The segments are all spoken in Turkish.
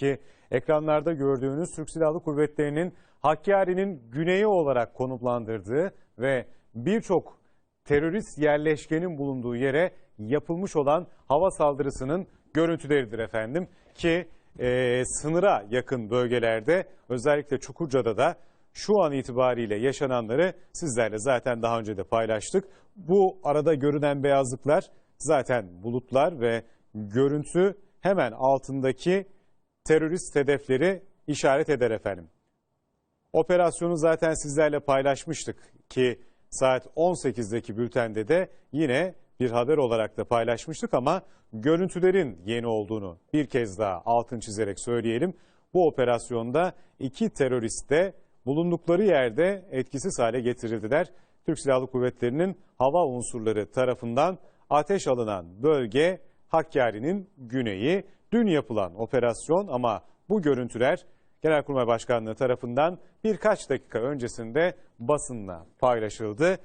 ki ekranlarda gördüğünüz Türk Silahlı Kuvvetleri'nin Hakkari'nin güneyi olarak konumlandırdığı ve birçok terörist yerleşkenin bulunduğu yere yapılmış olan hava saldırısının görüntüleridir efendim ki e, sınıra yakın bölgelerde özellikle Çukurca'da da şu an itibariyle yaşananları sizlerle zaten daha önce de paylaştık. Bu arada görünen beyazlıklar zaten bulutlar ve görüntü hemen altındaki terörist hedefleri işaret eder efendim. Operasyonu zaten sizlerle paylaşmıştık ki saat 18'deki bültende de yine bir haber olarak da paylaşmıştık ama görüntülerin yeni olduğunu bir kez daha altın çizerek söyleyelim. Bu operasyonda iki terörist de bulundukları yerde etkisiz hale getirildiler. Türk Silahlı Kuvvetleri'nin hava unsurları tarafından ateş alınan bölge Hakkari'nin güneyi. Dün yapılan operasyon ama bu görüntüler Genelkurmay Başkanlığı tarafından birkaç dakika öncesinde basınla paylaşıldı.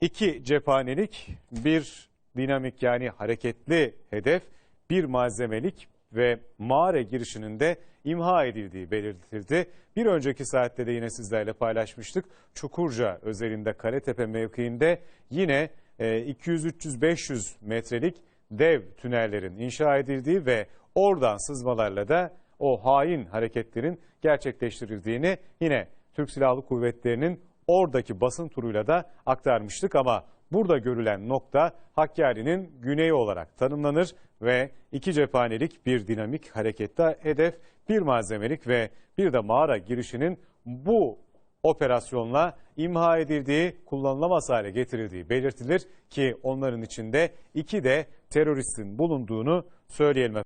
İki cephanelik, bir dinamik yani hareketli hedef, bir malzemelik ve mağara girişinin de imha edildiği belirtildi. Bir önceki saatte de yine sizlerle paylaşmıştık. Çukurca özelinde Kaletepe mevkiinde yine e, 200-300-500 metrelik dev tünellerin inşa edildiği ve oradan sızmalarla da o hain hareketlerin gerçekleştirildiğini yine Türk Silahlı Kuvvetleri'nin oradaki basın turuyla da aktarmıştık. Ama burada görülen nokta Hakkari'nin güneyi olarak tanımlanır ve iki cephanelik bir dinamik harekette hedef, bir malzemelik ve bir de mağara girişinin bu operasyonla imha edildiği, kullanılamaz hale getirildiği belirtilir ki onların içinde iki de teröristin bulunduğunu söyleyelim.